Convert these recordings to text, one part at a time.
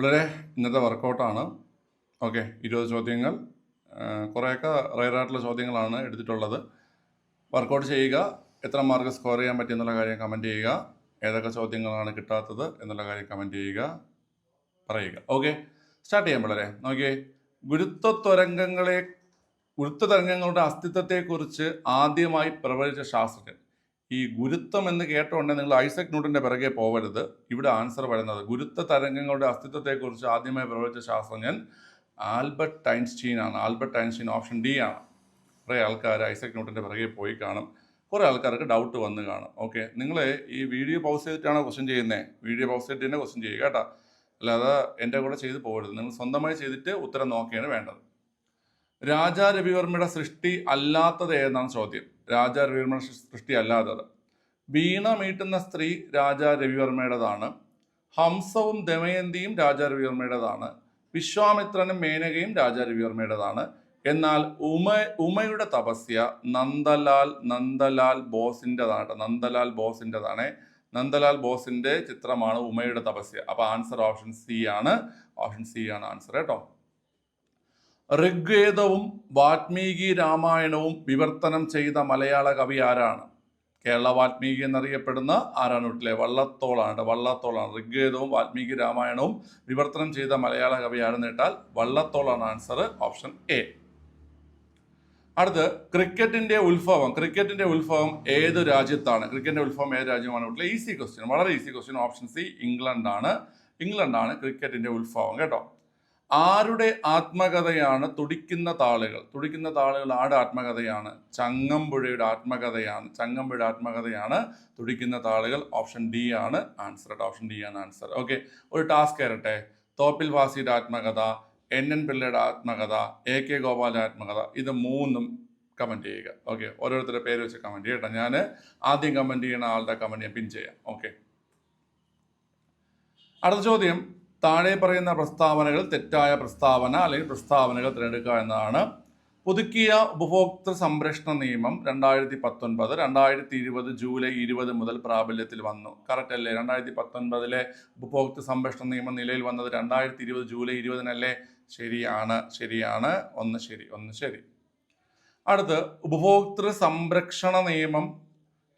പിള്ളേരെ ഇന്നത്തെ വർക്കൗട്ടാണ്. ഓക്കെ ഇരുപത് ചോദ്യങ്ങൾ. കുറേയൊക്കെ റയറായിട്ടുള്ള ചോദ്യങ്ങളാണ് എടുത്തിട്ടുള്ളത്. വർക്കൗട്ട് ചെയ്യുക എത്ര മാർക്ക് സ്കോർ ചെയ്യാൻ പറ്റി എന്നുള്ള കാര്യം കമന്റ് ചെയ്യുക. ഏതൊക്കെ ചോദ്യങ്ങളാണ് കിട്ടാത്തത് എന്നുള്ള കാര്യം കമന്റ് ചെയ്യുക. പറയുക. ഓക്കെ സ്റ്റാർട്ട് ചെയ്യാം പിള്ളേരെ. നോക്കിയേ ഗുരുത്വ ഗുരുത്വതരംഗങ്ങളുടെ ഗുരുത്വ തരംഗങ്ങളുടെ അസ്തിത്വത്തെക്കുറിച്ച് ആദ്യമായി പ്രവചിച്ച ശാസ്ത്രജ്ഞൻ. ഈ ഗുരുത്വം എന്ന് കേട്ടോണ്ട് നിങ്ങൾ ഐസക് ന്യൂട്ടന്റെ പിറകെ പോവരുത്. ഇവിടെ ആൻസർ വരുന്നത് ഗുരുത്വ തരംഗങ്ങളുടെ അസ്തിത്വത്തെക്കുറിച്ച് ആദ്യമായി പ്രവചിച്ച ശാസ്ത്രജ്ഞൻ ആൽബർട്ട് ഐൻസ്റ്റീൻ ആണ്. ആൽബർട്ട് ഐൻസ്റ്റീൻ ഓപ്ഷൻ ഡി ആണ്. കുറേ ആൾക്കാർ ഐസക് ന്യൂട്ടന്റെ പിറകെ പോയി കാണും. കുറേ ആൾക്കാർക്ക് ഡൗട്ട് വന്ന് കാണും. ഓക്കെ നിങ്ങൾ ഈ വീഡിയോ പൗസ് ചെയ്തിട്ടാണോ ക്വസ്റ്റ്യൻ ചെയ്യുന്നത് വീഡിയോ പൗസ് ചെയ്തിട്ട് തന്നെ ക്വസ്റ്റ്യൻ ചെയ്യുക കേട്ടോ. അല്ലാതെ എന്റെ കൂടെ ചെയ്ത് പോകരുത് നിങ്ങൾ സ്വന്തമായി ചെയ്തിട്ട് ഉത്തരം നോക്കിയാണ് വേണ്ടത്. രാജാ രവിവർമ്മയുടെ സൃഷ്ടി അല്ലാത്തത് ഏതെന്നാണ് ചോദ്യം? രാജാ രവിവർമ്മ സൃഷ്ടി വീണ മീട്ടുന്ന സ്ത്രീ രാജാ രവിവർമ്മയുടേതാണ്. ഹംസവും ദമയന്തിയും രാജാ രവിവർമ്മയുടേതാണ്. വിശ്വാമിത്രനും മേനകയും രാജാ രവിവർമ്മയുടേതാണ്. എന്നാൽ ഉമ ഉമയുടെ തപസ്യ നന്ദലാൽ നന്ദലാൽ ബോസിന്റെതാണ്. നന്ദലാൽ ബോസിന്റെതാണ്. നന്ദലാൽ ബോസിന്റെ ചിത്രമാണ് ഉമയുടെ തപസ്യ. അപ്പോൾ ആൻസർ ഓപ്ഷൻ സി ആണ്. ഓപ്ഷൻ സി ആണ് ആൻസർ കേട്ടോ. ഋഗ്വേദവും വാത്മീകി രാമായണവും വിവർത്തനം ചെയ്ത മലയാള കവി ആരാണ്? കേരള വാൽമീകി എന്നറിയപ്പെടുന്ന ആരാണ് വീട്ടിലെ? വള്ളത്തോളാണ്. വള്ളത്തോളാണ്. ഋഗ്വേദവും വാത്മീകി രാമായണവും വിവർത്തനം ചെയ്ത മലയാള കവി ആരെന്ന് കേട്ടാൽ വള്ളത്തോളാണ് ആൻസർ ഓപ്ഷൻ എ അടുത്ത് ക്രിക്കറ്റിന്റെ ഉത്ഭവം. ക്രിക്കറ്റിന്റെ ഉത്ഭവം ഏത് രാജ്യത്താണ്? ക്രിക്കറ്റിന്റെ ഉത്ഭവം ഏത് രാജ്യമാണ് വീട്ടിലെ? ഈസി ക്വസ്റ്റ്യൻ വളരെ ഈസി ക്വസ്റ്റ്യൻ ഓപ്ഷൻ സി ഇംഗ്ലണ്ടാണ് ഇംഗ്ലണ്ടാണ് ക്രിക്കറ്റിന്റെ ഉത്ഭവം. കേട്ടോ? ആരുടെ ആത്മകഥയാണ് തുടിക്കുന്ന താളുകൾ? തുടിക്കുന്ന താളുകൾ ആരുടെ ആത്മകഥയാണ്? ചങ്ങമ്പുഴയുടെ ആത്മകഥയാണ് ചങ്ങമ്പുഴ ആത്മകഥയാണ് തുടിക്കുന്ന താളുകൾ. ഓപ്ഷൻ ഡി ആണ് ആൻസർ ഓപ്ഷൻ ഡി ആണ് ആൻസർ. ഓക്കെ ഒരു ടാസ്ക് കയറട്ടെ തോപ്പിൽ വാസിയുടെ ആത്മകഥ എൻ എൻ പിള്ളയുടെ ആത്മകഥ എ കെ ഗോപാലിന്റെ ആത്മകഥ ഇത് മൂന്നും കമന്റ് ചെയ്യുക. ഓക്കെ ഓരോരുത്തരുടെ പേര് വെച്ച് കമന്റ് ചെയ്യട്ടെ. ഞാൻ ആദ്യം കമന്റ് ചെയ്യുന്ന ആളുടെ കമന്റ് ഞാൻ പിൻ ചെയ്യാം. ഓക്കെ. അടുത്ത ചോദ്യം. താഴെ പറയുന്ന പ്രസ്താവനകൾ തെറ്റായ പ്രസ്താവന അല്ലെങ്കിൽ പ്രസ്താവനകൾ തിരഞ്ഞെടുക്കുക എന്നതാണ്. പുതുക്കിയ ഉപഭോക്തൃ സംരക്ഷണ നിയമം രണ്ടായിരത്തി പത്തൊൻപത് രണ്ടായിരത്തി ഇരുപത് ജൂലൈ ഇരുപത് മുതൽ പ്രാബല്യത്തിൽ വന്നു. കറക്റ്റ് അല്ലേ? രണ്ടായിരത്തി പത്തൊൻപതിലെ ഉപഭോക്തൃ സംരക്ഷണ നിയമം നിലയിൽ വന്നത് രണ്ടായിരത്തി ഇരുപത് ജൂലൈ ഇരുപതിനല്ലേ? ശരിയാണ് ശരിയാണ്. ഒന്ന് ശരി ഒന്ന് ശരി. അടുത്ത് ഉപഭോക്തൃ സംരക്ഷണ നിയമം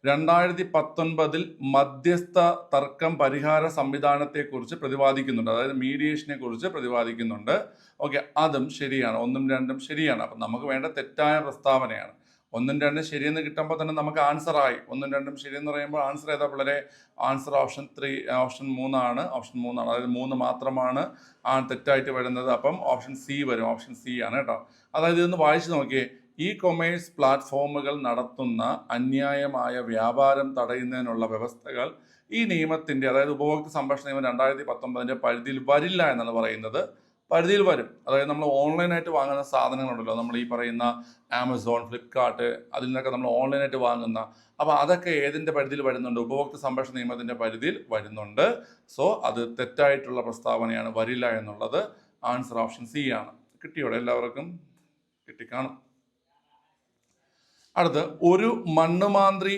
രണ്ടായിരത്തി പത്തൊൻപതിൽ മധ്യസ്ഥ തർക്കം പരിഹാര സംവിധാനത്തെക്കുറിച്ച് പ്രതിപാദിക്കുന്നുണ്ട്. അതായത് മീഡിയേഷനെ കുറിച്ച് പ്രതിപാദിക്കുന്നുണ്ട്. ഓക്കെ അതും ശരിയാണ്. ഒന്നും രണ്ടും ശരിയാണ്. അപ്പം നമുക്ക് വേണ്ട തെറ്റായ പ്രസ്താവനയാണ്. ഒന്നും രണ്ടും ശരിയെന്ന് കിട്ടുമ്പോൾ തന്നെ നമുക്ക് ആൻസർ ആയി. ഒന്നും രണ്ടും ശരിയെന്ന് പറയുമ്പോൾ ആൻസർ ഏതാ പിള്ളേരെ? ആൻസർ ഓപ്ഷൻ ത്രീ ഓപ്ഷൻ മൂന്നാണ്. ഓപ്ഷൻ മൂന്നാണ്. അതായത് മൂന്ന് മാത്രമാണ് ആ തെറ്റായിട്ട് വരുന്നത്. അപ്പം ഓപ്ഷൻ സി വരും. ഓപ്ഷൻ സി ആണ് കേട്ടോ. അതായത് ഇതൊന്ന് വായിച്ചു നോക്കിയേ. ഇ കൊമേഴ്സ് പ്ലാറ്റ്ഫോമുകൾ നടത്തുന്ന അന്യായമായ വ്യാപാരം തടയുന്നതിനുള്ള വ്യവസ്ഥകൾ ഈ നിയമത്തിന്റെ അതായത് ഉപഭോക്തൃ സംരക്ഷണ നിയമം രണ്ടായിരത്തി പത്തൊമ്പതിന്റെ പരിധിയിൽ വരില്ല എന്നാണ് പറയുന്നത്. പരിധിയിൽ വരും. അതായത് നമ്മൾ ഓൺലൈനായിട്ട് വാങ്ങുന്ന സാധനങ്ങളുണ്ടല്ലോ. നമ്മൾ ഈ പറയുന്ന ആമസോൺ ഫ്ലിപ്കാർട്ട് അതിൽ നിന്നൊക്കെ നമ്മൾ ഓൺലൈനായിട്ട് വാങ്ങുന്ന. അപ്പോൾ അതൊക്കെ ഏതിന്റെ പരിധിയിൽ വരുന്നുണ്ട്? ഉപഭോക്തൃ സംരക്ഷണ നിയമത്തിന്റെ പരിധിയിൽ വരുന്നുണ്ട്. സോ അത് തെറ്റായിട്ടുള്ള പ്രസ്താവനയാണ്. വരില്ല എന്നുള്ളത് ആൻസർ ഓപ്ഷൻ സി ആണ്. കിട്ടിയോടെ എല്ലാവർക്കും? കിട്ടിക്കാണും. അടുത്ത് ഒരു മണ്ണുമാന്ത്രി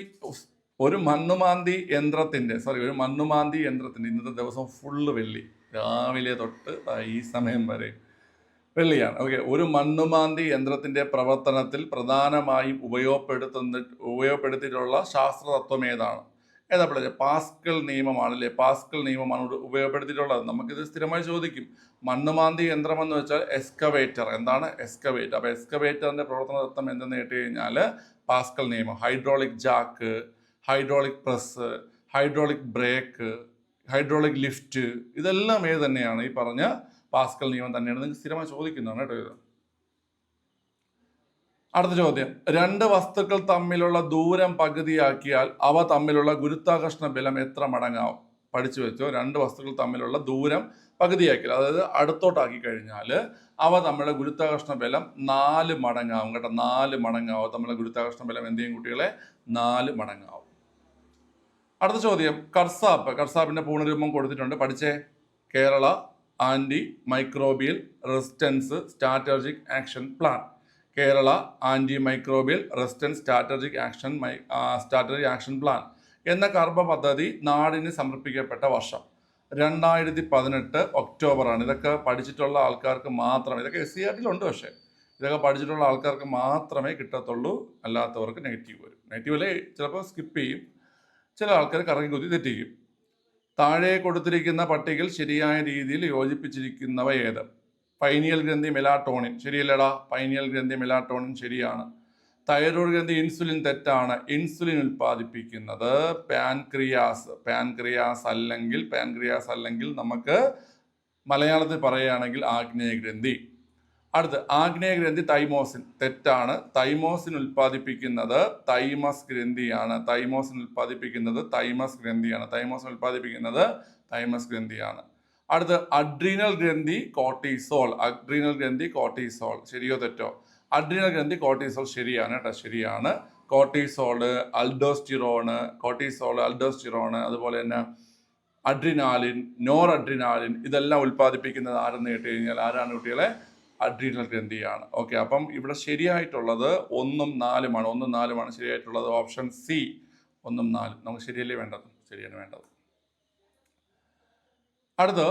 ഒരു മണ്ണുമാന്തി യന്ത്രത്തിന്റെ സോറി ഒരു മണ്ണുമാന്തി യന്ത്രത്തിന്റെ ഇന്നത്തെ ദിവസം ഫുള്ള് വെള്ളി. രാവിലെ തൊട്ട് ഈ സമയം വരെ വെള്ളിയാണ്. ഓക്കെ ഒരു മണ്ണുമാന്തി യന്ത്രത്തിന്റെ പ്രവർത്തനത്തിൽ പ്രധാനമായും ഉപയോഗപ്പെടുത്തുന്ന ഉപയോഗപ്പെടുത്തിയിട്ടുള്ള ശാസ്ത്രതത്വം ഏതാണ്? ഏതാ പിള്ളേരെ പാസ്കൽ നിയമമാണ് അല്ലേ പാസ്കൽ നിയമമാണ് ഉപയോഗപ്പെടുത്തിയിട്ടുള്ളത്. നമുക്കിത് സ്ഥിരമായി ചോദിക്കും. മണ്ണുമാന്തി യന്ത്രം എന്ന് വെച്ചാൽ എസ്കവേറ്റർ. എന്താണ് എസ്കവേറ്റർ? അപ്പോൾ എസ്കവേറ്ററിന്റെ പ്രവർത്തന തത്വം എന്തെന്ന് കേട്ട് കഴിഞ്ഞാൽ പാസ്കൽ നിയമം. Hydraulic jack hydraulic press hydraulic brake hydraulic lift ഇതെല്ലാം ഏത് തന്നെയാണ്? ഈ പറഞ്ഞ പാസ്കൽ നിയമം തന്നെയാണ്. നിങ്ങൾക്ക് സ്ഥിരമായി ചോദിക്കുന്നതാണ് കേട്ടോ ഇത്. അടുത്ത ചോദ്യം. രണ്ട് വസ്തുക്കൾ തമ്മിലുള്ള ദൂരം പകുതിയാക്കിയാൽ അവ തമ്മിലുള്ള ഗുരുത്വാകർഷണ ബലം എത്ര മടങ്ങാവും? പഠിച്ചു വെച്ചോ. രണ്ട് വസ്തുക്കൾ തമ്മിലുള്ള ദൂരം പകുതിയാക്കിയാൽ അതായത് അടുത്തോട്ടാക്കി കഴിഞ്ഞാൽ അവ തമ്മിലുള്ള ഗുരുത്വാകർഷണ ബലം നാല് മടങ്ങാവും കേട്ടോ. നാല് മടങ്ങാവും. തമ്മിലുള്ള ഗുരുത്വാകർഷണ ബലം എന്ത് ചെയ്യും കുട്ടികളെ? നാല് മടങ്ങാവും. അടുത്ത ചോദ്യം. കർസാപ്പ്. കർസാപ്പിന്റെ പൂർണരൂപം കൊടുത്തിട്ടുണ്ട്. പഠിച്ചേ. Kerala anti microbial resistance strategic action plan. Kerala anti microbial resistance strategic action my strategic action plan എന്ന കർമ്മ പദ്ധതി നാടിന് സമർപ്പിക്കപ്പെട്ട വർഷം. രണ്ടായിരത്തി പതിനെട്ട് ഒക്ടോബറാണ്. ഇതൊക്കെ പഠിച്ചിട്ടുള്ള ആൾക്കാർക്ക് മാത്രമേ ഇതൊക്കെ എസ് സി ആർട്ടിലുണ്ട് പക്ഷേ. ഇതൊക്കെ പഠിച്ചിട്ടുള്ള ആൾക്കാർക്ക് മാത്രമേ കിട്ടത്തുള്ളൂ. അല്ലാത്തവർക്ക് നെഗറ്റീവ് വരും. നെഗറ്റീവിലെ ചിലപ്പോൾ സ്കിപ്പ് ചെയ്യും. ചില ആൾക്കാർ കറങ്ങി കുത്തി തെറ്റിക്കും. താഴെ കൊടുത്തിരിക്കുന്ന പട്ടികയിൽ ശരിയായ രീതിയിൽ യോജിപ്പിച്ചിരിക്കുന്നവ ഏത്? പൈനിയൽ ഗ്രന്ഥി മെലാട്ടോണിൻ. ശരിയല്ലടാ പൈനിയൽ ഗ്രന്ഥി മെലാട്ടോണിൻ ശരിയാണ്. തൈറോയ്ഡ് ഗ്രന്ഥി ഇൻസുലിൻ തെറ്റാണ്. ഇൻസുലിൻ ഉൽപ്പാദിപ്പിക്കുന്നത് പാൻക്രിയാസ്. പാൻക്രിയാസ് അല്ലെങ്കിൽ പാൻക്രിയാസ് അല്ലെങ്കിൽ നമുക്ക് മലയാളത്തിൽ പറയുകയാണെങ്കിൽ ആഗ്നേയ ഗ്രന്ഥി. അടുത്ത് ആഗ്നേയ ഗ്രന്ഥി തൈമോസിൻ. തെറ്റാണ്. തൈമോസിൻ ഉൽപ്പാദിപ്പിക്കുന്നത് തൈമസ് ഗ്രന്ഥിയാണ്. തൈമോസിൻ ഉൽപ്പാദിപ്പിക്കുന്നത് തൈമസ് ഗ്രന്ഥിയാണ്. തൈമോസിൻ ഉൽപ്പാദിപ്പിക്കുന്നത് തൈമസ് ഗ്രന്ഥിയാണ്. അടുത്ത് അഡ്രീനൽ ഗ്രന്ഥി കോർട്ടിസോൾ അഡ്രീനൽ ഗ്രന്ഥി കോർട്ടിസോൾ ശരിയോ തെറ്റോ? അഡ്രീനൽ ഗ്രന്ഥി കോർട്ടിസോൾ ശരിയാണ് കേട്ടോ ശരിയാണ്. കോർട്ടിസോൾ അൽഡോസ്റ്റിറോണ് കോർട്ടിസോൾ അൽഡോസ്റ്റിറോണ് അതുപോലെ തന്നെ അഡ്രിനാലിൻ നോർ അഡ്രിനാലിൻ ഇതെല്ലാം ഉൽപ്പാദിപ്പിക്കുന്നത് ആരെന്ന് കേട്ട് കഴിഞ്ഞാൽ ആരാണ് കുട്ടികളെ? അഡ്രീനൽ ഗ്രന്ഥിയാണ്. ഓക്കെ അപ്പം ഇവിടെ ശരിയായിട്ടുള്ളത് ഒന്നും നാലുമാണ് ഒന്നും നാലുമാണ് ശരിയായിട്ടുള്ളത്. ഓപ്ഷൻ സി ഒന്നും നാലും. നമുക്ക് ശരിയല്ലേ വേണ്ടത്? ശരിയാണ് വേണ്ടത്. അടുത്ത്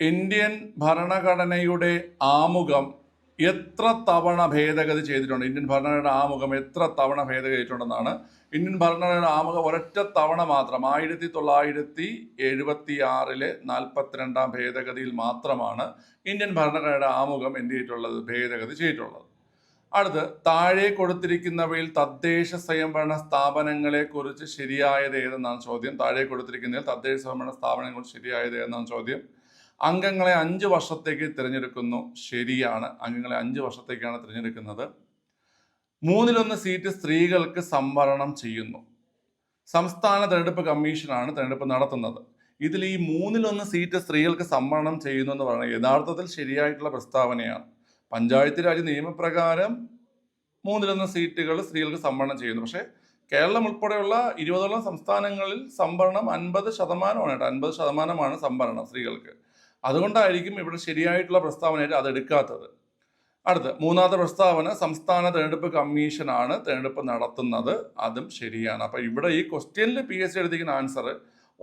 ഇന്ത്യൻ ഭരണഘടനയുടെ ആമുഖം എത്ര തവണ ഭേദഗതി ചെയ്തിട്ടുണ്ട്? ഇന്ത്യൻ ഭരണഘടനയുടെ ആമുഖം എത്ര തവണ ഭേദഗതി ചെയ്തിട്ടുണ്ടെന്നാണ്. ഇന്ത്യൻ ഭരണഘടനയുടെ ആമുഖം ഒരൊറ്റ തവണ മാത്രം ആയിരത്തി തൊള്ളായിരത്തി എഴുപത്തി ആറിലെ നാൽപ്പത്തിരണ്ടാം ഭേദഗതിയിൽ മാത്രമാണ് ഇന്ത്യൻ ഭരണഘടനയുടെ ആമുഖം എന്ത് ചെയ്തിട്ടുള്ളത്? ഭേദഗതി ചെയ്തിട്ടുള്ളത്. അടുത്ത് താഴെ കൊടുത്തിരിക്കുന്നവയിൽ തദ്ദേശ സ്വയംഭരണ സ്ഥാപനങ്ങളെ കുറിച്ച് ശരിയായത് ഏതെന്നാണ് ചോദ്യം? താഴെ കൊടുത്തിരിക്കുന്നതിൽ തദ്ദേശ സ്വയംഭരണ സ്ഥാപനങ്ങളെ കുറിച്ച് ശരിയായത് ഏതെന്നാണ് ചോദ്യം? അംഗങ്ങളെ അഞ്ച് വർഷത്തേക്ക് തിരഞ്ഞെടുക്കുന്നു. ശരിയാണ്. അംഗങ്ങളെ അഞ്ച് വർഷത്തേക്കാണ് തിരഞ്ഞെടുക്കുന്നത്. മൂന്നിലൊന്ന് സീറ്റ് സ്ത്രീകൾക്ക് സംവരണം ചെയ്യുന്നു. സംസ്ഥാന തെരഞ്ഞെടുപ്പ് കമ്മീഷനാണ് തെരഞ്ഞെടുപ്പ് നടത്തുന്നത്. ഇതിൽ ഈ മൂന്നിലൊന്ന് സീറ്റ് സ്ത്രീകൾക്ക് സംവരണം ചെയ്യുന്നു എന്ന് പറയുന്നത് യഥാർത്ഥത്തിൽ ശരിയായിട്ടുള്ള പ്രസ്താവനയാണ്. പഞ്ചായത്ത് രാജ് നിയമപ്രകാരം മൂന്നിലൊന്ന് സീറ്റുകൾ സ്ത്രീകൾക്ക് സംവരണം ചെയ്യുന്നു. പക്ഷേ കേരളം ഉൾപ്പെടെയുള്ള ഇരുപതോളം സംസ്ഥാനങ്ങളിൽ സംവരണം അൻപത് ശതമാനമാണ് കേട്ടോ. അൻപത് ശതമാനമാണ് സംവരണം സ്ത്രീകൾക്ക്. അതുകൊണ്ടായിരിക്കും ഇവിടെ ശരിയായിട്ടുള്ള പ്രസ്താവനയായിട്ട് അത് എടുക്കാത്തത്. അടുത്ത് മൂന്നാമത്തെ പ്രസ്താവന സംസ്ഥാന തെരഞ്ഞെടുപ്പ് കമ്മീഷനാണ് തെരഞ്ഞെടുപ്പ് നടത്തുന്നത്. അതും ശരിയാണ്. അപ്പൊ ഇവിടെ ഈ ക്വസ്റ്റ്യനിൽ പി എസ് സി എടുത്തിരിക്കുന്ന ആൻസർ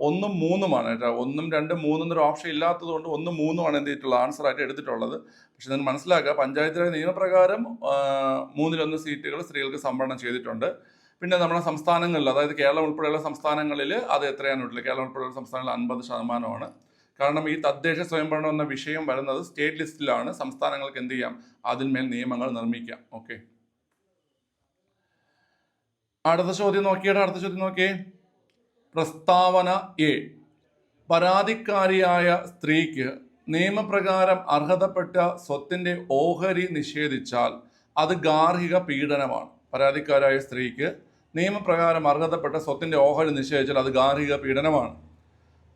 ഒന്നും മൂന്നുമാണ് കേട്ടോ. ഒന്നും രണ്ടും മൂന്നും ഒരു ഓപ്ഷൻ ഇല്ലാത്തത് കൊണ്ട് ഒന്നും മൂന്നുമാണ് എന്ത് ചെയ്തിട്ടുള്ളത്? ആൻസർ ആയിട്ട് എടുത്തിട്ടുള്ളത്. പക്ഷെ നിങ്ങൾ മനസ്സിലാക്കുക പഞ്ചായത്ത് രാജ് നിയമപ്രകാരം മൂന്നിലൊന്ന് സീറ്റുകൾ സ്ത്രീകൾക്ക് സംവരണം ചെയ്തിട്ടുണ്ട്. പിന്നെ നമ്മുടെ സംസ്ഥാനങ്ങളിൽ അതായത് കേരളം ഉൾപ്പെടെയുള്ള സംസ്ഥാനങ്ങളിൽ അത് എത്രയാണ് ഉള്ളത്? കേരളം ഉൾപ്പെടെയുള്ള സംസ്ഥാനങ്ങളിൽ അൻപത് ശതമാനമാണ്. കാരണം ഈ തദ്ദേശ സ്വയംഭരണം എന്ന വിഷയം വരുന്നത് സ്റ്റേറ്റ് ലിസ്റ്റിലാണ് സംസ്ഥാനങ്ങൾക്ക് എന്ത് ചെയ്യാം? അതിന്മേൽ നിയമങ്ങൾ നിർമ്മിക്കാം. ഓക്കെ അടുത്ത ചോദ്യം നോക്കിയിട്ട് അടുത്ത ചോദ്യം നോക്കിയേ. പ്രസ്താവന എ. പരാതിക്കാരിയായ സ്ത്രീക്ക് നിയമപ്രകാരം അർഹതപ്പെട്ട സ്വത്തിന്റെ ഓഹരി നിഷേധിച്ചാൽ അത് ഗാർഹിക പീഡനമാണ്. പരാതിക്കാരായ സ്ത്രീക്ക് നിയമപ്രകാരം അർഹതപ്പെട്ട സ്വത്തിന്റെ ഓഹരി നിഷേധിച്ചാൽ അത് ഗാർഹിക പീഡനമാണ്.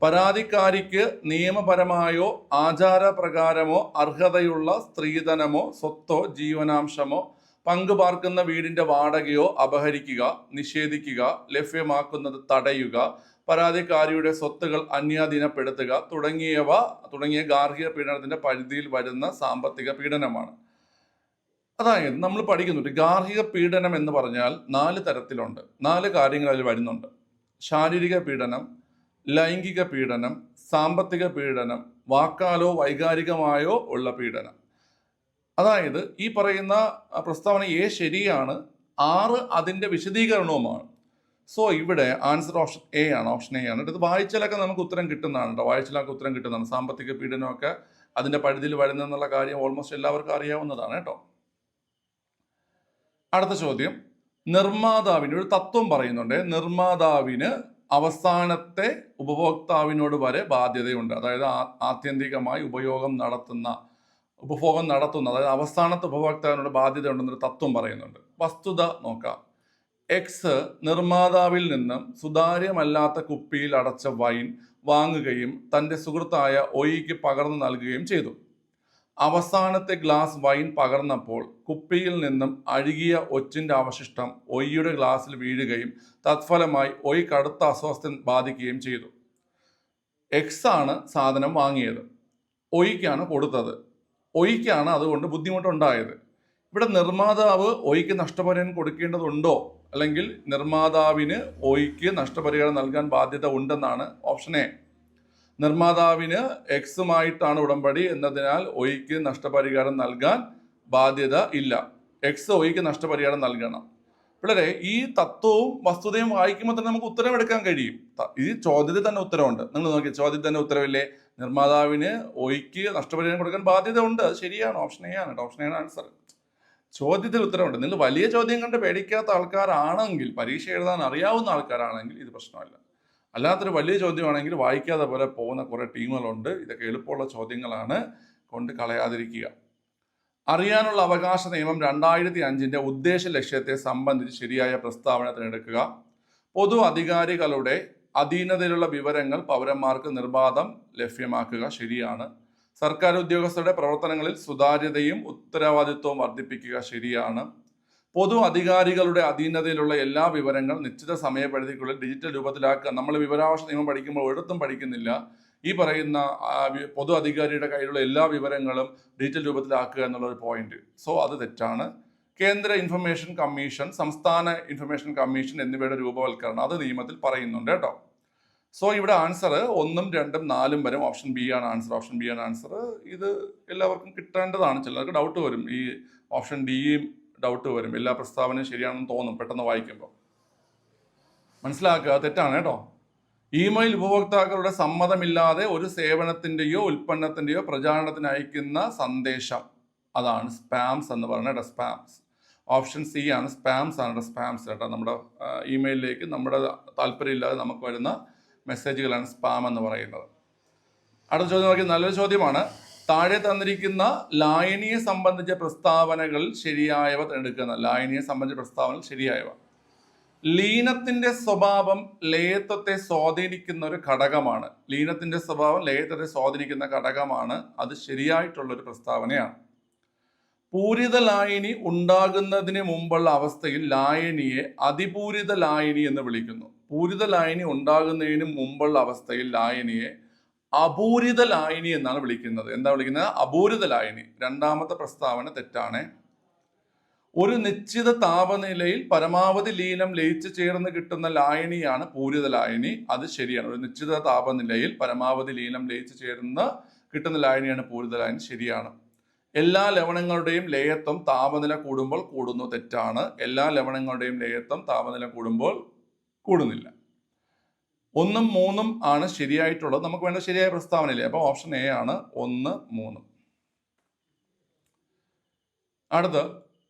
പരാതിക്കാരിക്ക് നിയമപരമായോ ആചാരപ്രകാരമോ അർഹതയുള്ള സ്ത്രീധനമോ സ്വത്തോ ജീവനാംശമോ പങ്കുപാർക്കുന്ന വീടിന്റെ വാടകയോ അപഹരിക്കുക നിഷേധിക്കുക ലഭ്യമാക്കുന്നത് തടയുക പരാതിക്കാരിയുടെ സ്വത്തുകൾ അന്യാധീനപ്പെടുത്തുക തുടങ്ങിയവ തുടങ്ങിയ ഗാർഹിക പീഡനത്തിന്റെ പരിധിയിൽ വരുന്ന സാമ്പത്തിക പീഡനമാണ്. അതായത് നമ്മൾ പഠിക്കുന്നുണ്ട് ഗാർഹിക പീഡനം എന്ന് പറഞ്ഞാൽ നാല് തരത്തിലുണ്ട്. നാല് കാര്യങ്ങൾ അതിൽ വരുന്നുണ്ട്. ശാരീരിക പീഡനം ലൈംഗിക പീഡനം സാമ്പത്തിക പീഡനം വാക്കാലോ വൈകാരികമായോ ഉള്ള പീഡനം. അതായത് ഈ പറയുന്ന പ്രസ്താവന എ ശരിയാണ് ആറ് അതിന്റെ വിശദീകരണവുമാണ്. സോ ഇവിടെ ആൻസർ ഓപ്ഷൻ എ ആണ് ഓപ്ഷൻ എ ആണ്. ഇത് വായിച്ചാലൊക്കെ നമുക്ക് ഉത്തരം കിട്ടുന്നതാണ് കേട്ടോ വായിച്ചാലൊക്കെ ഉത്തരം കിട്ടുന്നതാണ്. സാമ്പത്തിക പീഡനമൊക്കെ അതിന്റെ പരിധിയിൽ വരുന്നെന്നുള്ള കാര്യം ഓൾമോസ്റ്റ് എല്ലാവർക്കും അറിയാവുന്നതാണ് കേട്ടോ അടുത്ത ചോദ്യം. നിർമ്മാതാവിന് ഒരു തത്വം പറയുന്നുണ്ട്. നിർമ്മാതാവിന് അവസാനത്തെ ഉപഭോക്താവിനോട് വരെ ബാധ്യതയുണ്ട്. അതായത് ആത്യന്തികമായി ഉപയോഗം നടത്തുന്ന ഉപഭോഗം നടത്തുന്ന. അതായത് അവസാനത്തെ ഉപഭോക്താവിനോട് ബാധ്യത ഉണ്ടെന്നൊരു തത്വം പറയുന്നുണ്ട്. വസ്തുത നോക്കാം. എക്സ് നിർമ്മാതാവിൽ നിന്നും സുതാര്യമല്ലാത്ത കുപ്പിയിൽ അടച്ച വൈൻ വാങ്ങുകയും തന്റെ സുഹൃത്തായ ഒയിക്ക് പകർന്നു നൽകുകയും ചെയ്തു. അവസാനത്തെ ഗ്ലാസ് വൈൻ പകർന്നപ്പോൾ കുപ്പിയിൽ നിന്നും അഴുകിയ ഒച്ചിന്റെ അവശിഷ്ടം ഒയ്യുടെ ഗ്ലാസ്സിൽ വീഴുകയും തത്ഫലമായി ഒയ് കടുത്ത അസ്വസ്ഥൻ ബാധിക്കുകയും ചെയ്തു. എക്സ് ആണ് സാധനം വാങ്ങിയത്. ഒയ്ക്കാണ് കൊടുത്തത്. ഒയ്ക്കാണ് അതുകൊണ്ട് ബുദ്ധിമുട്ടുണ്ടായത്. ഇവിടെ നിർമ്മാതാവ് ഒയ്ക്ക് നഷ്ടപരിഹാരം കൊടുക്കേണ്ടതുണ്ടോ? അല്ലെങ്കിൽ നിർമ്മാതാവിന് ഒയ്ക്ക് നഷ്ടപരിഹാരം നൽകാൻ ബാധ്യത ഉണ്ടെന്നാണ് ഓപ്ഷൻ എ. നിർമ്മാതാവിന് എക്സുമായിട്ടാണ് ഉടമ്പടി എന്നതിനാൽ ഒയ്ക്ക് നഷ്ടപരിഹാരം നൽകാൻ ബാധ്യത ഇല്ല. എക്സ് ഒയ്ക്ക് നഷ്ടപരിഹാരം നൽകണം. പിള്ളേരെ ഈ തത്വവും വസ്തുതയും വായിക്കുമ്പോൾ തന്നെ നമുക്ക് ഉത്തരം എടുക്കാൻ കഴിയും. ഈ ചോദ്യത്തിൽ തന്നെ ഉത്തരമുണ്ട്. നിങ്ങൾ നോക്കി ചോദ്യത്തിൽ തന്നെ ഉത്തരവില്ലേ നിർമ്മാതാവിന് ഒയ്ക്ക് നഷ്ടപരിഹാരം കൊടുക്കാൻ ബാധ്യത ഉണ്ട്. അത് ശരിയാണ്. ഓപ്ഷൻ എ ആണ് ഓപ്ഷൻ എ ആണ് ആൻസർ ചോദ്യത്തിൽ ഉത്തരവുണ്ട് നിങ്ങൾ വലിയ ചോദ്യം കണ്ട് പേടിക്കാത്ത ആൾക്കാരാണെങ്കിൽ പരീക്ഷ എഴുതാൻ അറിയാവുന്ന ആൾക്കാരാണെങ്കിൽ ഇത് പ്രശ്നമല്ല. അല്ലാത്തൊരു വലിയ ചോദ്യമാണെങ്കിൽ വായിക്കാതെ പോലെ പോകുന്ന കുറേ ടീമുകളുണ്ട്. ഇതൊക്കെ എളുപ്പമുള്ള ചോദ്യങ്ങളാണ് കൊണ്ട് കളയാതിരിക്കുക. അറിയാനുള്ള അവകാശ നിയമം രണ്ടായിരത്തി അഞ്ചിന്റെ ഉദ്ദേശ ലക്ഷ്യത്തെ സംബന്ധിച്ച് ശരിയായ പ്രസ്താവന തിരഞ്ഞെടുക്കുക. പൊതു അധികാരികളുടെ അധീനതയിലുള്ള വിവരങ്ങൾ പൗരന്മാർക്ക് നിർബാധം ലഭ്യമാക്കുക ശരിയാണ്. സർക്കാർ ഉദ്യോഗസ്ഥരുടെ പ്രവർത്തനങ്ങളിൽ സുതാര്യതയും ഉത്തരവാദിത്വവും വർദ്ധിപ്പിക്കുക ശരിയാണ്. പൊതു അധികാരികളുടെ അധീനതയിലുള്ള എല്ലാ വിവരങ്ങൾ നിശ്ചിത സമയപരിധിക്കുള്ളിൽ ഡിജിറ്റൽ രൂപത്തിലാക്കുക. നമ്മൾ വിവരാവകാശ നിയമം പഠിക്കുമ്പോൾ ഒരിടത്തും പഠിക്കുന്നില്ല. ഈ പറയുന്ന പൊതു അധികാരിയുടെ കയ്യിലുള്ള എല്ലാ വിവരങ്ങളും ഡിജിറ്റൽ രൂപത്തിലാക്കുക എന്നുള്ള ഒരു പോയിന്റ് സോ അത് തെറ്റാണ്. കേന്ദ്ര ഇൻഫർമേഷൻ കമ്മീഷൻ സംസ്ഥാന ഇൻഫർമേഷൻ കമ്മീഷൻ എന്നിവയുടെ രൂപവൽക്കരണം അത് നിയമത്തിൽ പറയുന്നുണ്ട് കേട്ടോ. സോ ഇവിടെ ആൻസർ ഒന്നും രണ്ടും നാലും വരും. ഓപ്ഷൻ ബി ആണ് ആൻസർ ഓപ്ഷൻ ബി ആണ് ആൻസർ ഇത് എല്ലാവർക്കും കിട്ടേണ്ടതാണ്. ചിലർക്ക് ഡൗട്ട് വരും. ഈ ഓപ്ഷൻ ഡിയും ഡൗട്ട് വരും. എല്ലാ പ്രസ്താവനയും ശരിയാണെന്ന് തോന്നും പെട്ടെന്ന് വായിക്കുമ്പോൾ മനസ്സിലാക്കുക? തെറ്റാണ് കേട്ടോ. ഇമെയിൽ ഉപഭോക്താക്കളുടെ സമ്മതമില്ലാതെ ഒരു സേവനത്തിന്റെയോ ഉൽപ്പന്നത്തിന്റെയോ പ്രചാരണത്തിന് അയക്കുന്ന സന്ദേശം. അതാണ് സ്പാംസ് എന്ന് പറയുന്നത് സ്പാംസ്. ഓപ്ഷൻ സി ആണ് സ്പാംസ് ആണ് സ്പാംസ് കേട്ടോ നമ്മുടെ ഇമെയിലിലേക്ക് നമ്മുടെ താല്പര്യമില്ലാതെ നമുക്ക് വരുന്ന മെസ്സേജുകളാണ് സ്പാം എന്ന് പറയുന്നത്. അടുത്ത ചോദ്യം നോക്കി നല്ലൊരു ചോദ്യമാണ്. താഴെ തന്നിരിക്കുന്ന ലായനിയെ സംബന്ധിച്ച പ്രസ്താവനകൾ ശരിയായവ തിരഞ്ഞെടുക്കുന്ന ലായനിയെ സംബന്ധിച്ച പ്രസ്താവനകൾ ശരിയായവ. ലീനത്തിന്റെ സ്വഭാവം ലയത്വത്തെ സ്വാധീനിക്കുന്ന ഒരു ഘടകമാണ്. ലീനത്തിന്റെ സ്വഭാവം ലയത്വത്തെ സ്വാധീനിക്കുന്ന ഘടകമാണ്. അത് ശരിയായിട്ടുള്ള ഒരു പ്രസ്താവനയാണ്. പൂരിത ലായനി ഉണ്ടാകുന്നതിന് മുമ്പുള്ള അവസ്ഥയിൽ ലായനിയെ അതിപൂരിത ലായനി എന്ന് വിളിക്കുന്നു. പൂരിത ലായനി ഉണ്ടാകുന്നതിന് മുമ്പുള്ള അവസ്ഥയിൽ ലായനിയെ അപൂരിത ലായനി എന്നാണ് വിളിക്കുന്നത്. എന്താ വിളിക്കുന്നത്? അപൂരിത ലായനി രണ്ടാമത്തെ പ്രസ്താവന തെറ്റാണ്. ഒരു നിശ്ചിത താപനിലയിൽ പരമാവധി ലീനം ലയിച്ചു ചേർന്ന് കിട്ടുന്ന ലായനിയാണ് പൂരിത ലായനി അത് ശരിയാണ്. ഒരു നിശ്ചിത താപനിലയിൽ പരമാവധി ലീനം ലയിച്ചു ചേർന്ന് കിട്ടുന്ന ലായനിയാണ് പൂരിത ലായനി ശരിയാണ്. എല്ലാ ലവണങ്ങളുടെയും ലേയത്വം താപനില കൂടുമ്പോൾ കൂടുന്നു തെറ്റാണ്. എല്ലാ ലവണങ്ങളുടെയും ലേയത്വം താപനില കൂടുമ്പോൾ കൂടുന്നില്ല. ഒന്നും മൂന്നും ആണ് ശരിയായിട്ടുള്ളത്. നമുക്ക് വേണ്ട ശരിയായ പ്രസ്താവനയില്ലേ? അപ്പോൾ ഓപ്ഷൻ എ ആണ്. ഒന്ന് മൂന്ന്. അടുത്ത്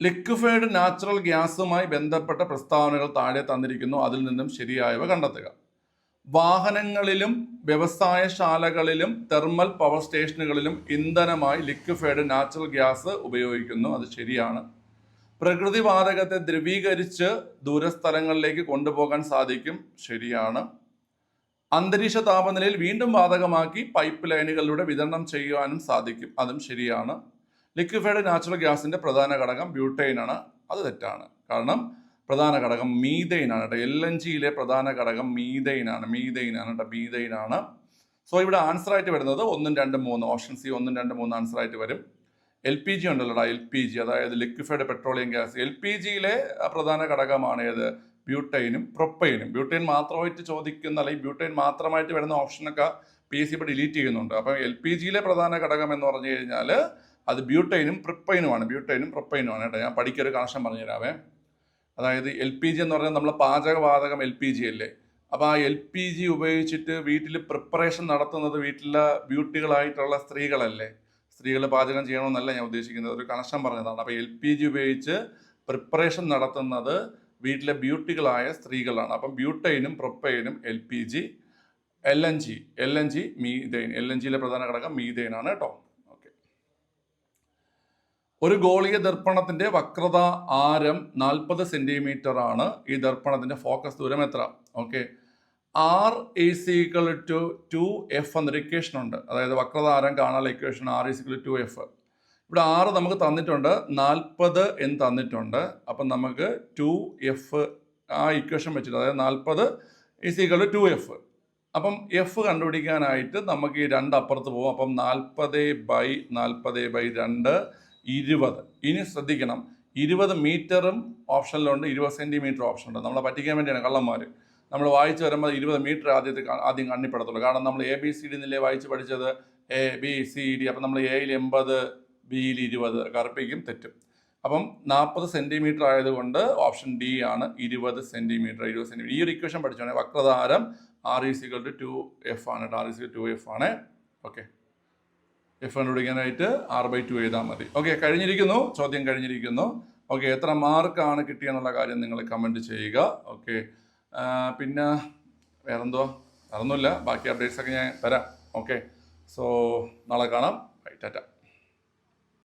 ലിക്വിഫൈഡ് നാച്ചുറൽ ഗ്യാസുമായി ബന്ധപ്പെട്ട പ്രസ്താവനകൾ താഴെ തന്നിരിക്കുന്നു. അതിൽ നിന്നും ശരിയായവ കണ്ടെത്തുക. വാഹനങ്ങളിലും വ്യവസായശാലകളിലും തെർമൽ പവർ സ്റ്റേഷനുകളിലും ഇന്ധനമായി ലിക്വിഫൈഡ് നാച്ചുറൽ ഗ്യാസ് ഉപയോഗിക്കുന്നു. അത് ശരിയാണ്. പ്രകൃതി വാതകത്തെ ദ്രവീകരിച്ച് ദൂരസ്ഥലങ്ങളിലേക്ക് കൊണ്ടുപോകാൻ സാധിക്കും. ശരിയാണ്. അന്തരീക്ഷ താപനിലയിൽ വീണ്ടും വാതകമാക്കി പൈപ്പ് ലൈനുകളിലൂടെ വിതരണം ചെയ്യുവാനും സാധിക്കും. അതും ശരിയാണ്. ലിക്വിഫൈഡ് നാച്ചുറൽ ഗ്യാസിന്റെ പ്രധാന ഘടകം ബ്യൂട്ടൈനാണ് അത് തെറ്റാണ്. കാരണം പ്രധാന ഘടകം മീതൈനാണ് കേട്ടോ. എൽ എൻ ജിയിലെ പ്രധാന ഘടകം മീതൈനാണ് മീതൈനാണ് കേട്ടോ. മീതൈനാണ് സോ ഇവിടെ ആൻസർ ആയിട്ട് വരുന്നത് ഒന്നും രണ്ടും മൂന്ന്. ഓപ്ഷൻ സി ഒന്നും രണ്ടും മൂന്ന് ആൻസർ ആയിട്ട് വരും. എൽ പി ജി ഉണ്ടല്ലോ എൽ പി ജി. അതായത് liquefied petroleum gas L P ജിയിലെ പ്രധാന ഘടകമാണ് ഏത്? ബ്യൂട്ടൈനും പ്രൊപ്പൈനും. ബ്യൂട്ടൈൻ മാത്രമായിട്ട് ചോദിക്കുന്ന അല്ലെങ്കിൽ ബ്യൂട്ടൈൻ മാത്രമായിട്ട് വരുന്ന ഓപ്ഷനൊക്കെ പി എസ് സി ഇപ്പോൾ ഡിലീറ്റ് ചെയ്യുന്നുണ്ട്. അപ്പം എൽ പി ജിയിലെ പ്രധാന ഘടകം എന്ന് പറഞ്ഞു കഴിഞ്ഞാൽ അത് ബ്യൂട്ടൈനും പ്രിപ്പൈനുമാണ്. ബ്യൂട്ടൈനും പ്രൊപ്പൈനുമാണ് കേട്ടോ. ഞാൻ പഠിക്കൊരു കണക്ഷൻ പറഞ്ഞുതരാവേ. അതായത് എൽ പി ജി എന്ന് പറഞ്ഞാൽ നമ്മൾ പാചകവാതകം എൽ പി ജി അല്ലേ? അപ്പോൾ ആ എൽ പി ജി ഉപയോഗിച്ചിട്ട് വീട്ടിൽ പ്രിപ്പറേഷൻ നടത്തുന്നത് വീട്ടിലെ ബ്യൂട്ടികളായിട്ടുള്ള സ്ത്രീകളല്ലേ? സ്ത്രീകൾ പാചകം ചെയ്യണമെന്നല്ല ഞാൻ ഉദ്ദേശിക്കുന്നത്. ഒരു കണക്ഷൻ പറഞ്ഞതാണ്. അപ്പോൾ എൽ പി ജി ഉപയോഗിച്ച് പ്രിപ്പറേഷൻ നടത്തുന്നത് വീട്ടിലെ ബ്യൂട്ടികളായ സ്ത്രീകളാണ്. അപ്പം ബ്യൂട്ടൈനും പ്രൊപ്പൈനും L P G L N G L N G methane L N ജിയിലെ പ്രധാന ഘടകം മീതൈനാണ് കേട്ടോ. ഒരു ഗോളീയ ദർപ്പണത്തിന്റെ വക്രത ആരം നാൽപ്പത് സെന്റിമീറ്റർ ആണ്. ഈ ദർപ്പണത്തിന്റെ ഫോക്കസ് ദൂരം എത്ര? Okay R is equal to two F എന്നൊരു ഇക്വേഷൻ ഉണ്ട്. അതായത് വക്രത ആരം കാണാനുള്ള equation R is equal to F ഇവിടെ ആറ് നമുക്ക് തന്നിട്ടുണ്ട്. നാൽപ്പത് എന്ന് തന്നിട്ടുണ്ട്. അപ്പം നമുക്ക് ടു എഫ് ആ ഇക്വേഷൻ വെച്ചിട്ട് അതായത് നാൽപ്പത് ഈക്വൽ ടു ടു എഫ് അപ്പം എഫ് കണ്ടുപിടിക്കാനായിട്ട് നമുക്ക് ഈ രണ്ട് അപ്പുറത്ത് പോകും അപ്പം നാൽപ്പത് ബൈ നാൽപ്പത് ബൈ രണ്ട് ഇരുപത്. ഇനി ശ്രദ്ധിക്കണം. ഇരുപത് മീറ്ററും ഓപ്ഷനിലുണ്ട് ഇരുപത് സെന്റിമീറ്റർ ഓപ്ഷനുണ്ട് നമ്മളെ പറ്റിക്കാൻ വേണ്ടിയാണ് കള്ളന്മാർ. നമ്മൾ വായിച്ച് വരുമ്പോൾ ഇരുപത് മീറ്റർ ആദ്യത്തെ ആദ്യം കണ്ണിപ്പെടത്തുള്ളൂ. കാരണം നമ്മൾ എ ബി സി ഡി എന്നില്ലേ വായിച്ച് പഠിച്ചത്? എ ബി സി ഡി അപ്പം നമ്മൾ എയിൽ എൺപത് ബിയിൽ ഇരുപത് കറുപ്പിക്കും തെറ്റും. അപ്പം നാൽപ്പത് സെന്റിമീറ്റർ ആയതുകൊണ്ട് ഓപ്ഷൻ ഡി ആണ് ഇരുപത് സെന്റിമീറ്റർ ഇരുപത് സെന്റിമീറ്റർ ഈ ഒരു ഇക്വേഷൻ പഠിച്ചോണേ വക്രധാരം R is equal to two F ആണ് ആർ ഇ സി ടു എഫ് ആണ്. ഓക്കെ എഫ് കണ്ടുപിടിക്കാനായിട്ട് ആർ ബൈ ടു എഴുതാൽ മതി. ഓക്കെ കഴിഞ്ഞിരിക്കുന്നു. ചോദ്യം കഴിഞ്ഞിരിക്കുന്നു. ഓക്കെ എത്ര മാർക്കാണ് കിട്ടിയെന്നുള്ള കാര്യം നിങ്ങൾ കമന്റ് ചെയ്യുക. ഓക്കെ പിന്നെ വേറെന്തോ? അതൊന്നുമില്ല ബാക്കി അപ്ഡേറ്റ്സ് ഒക്കെ ഞാൻ തരാം. ഓക്കെ സോ നാളെ കാണാം. ബൈ ടാറ്റ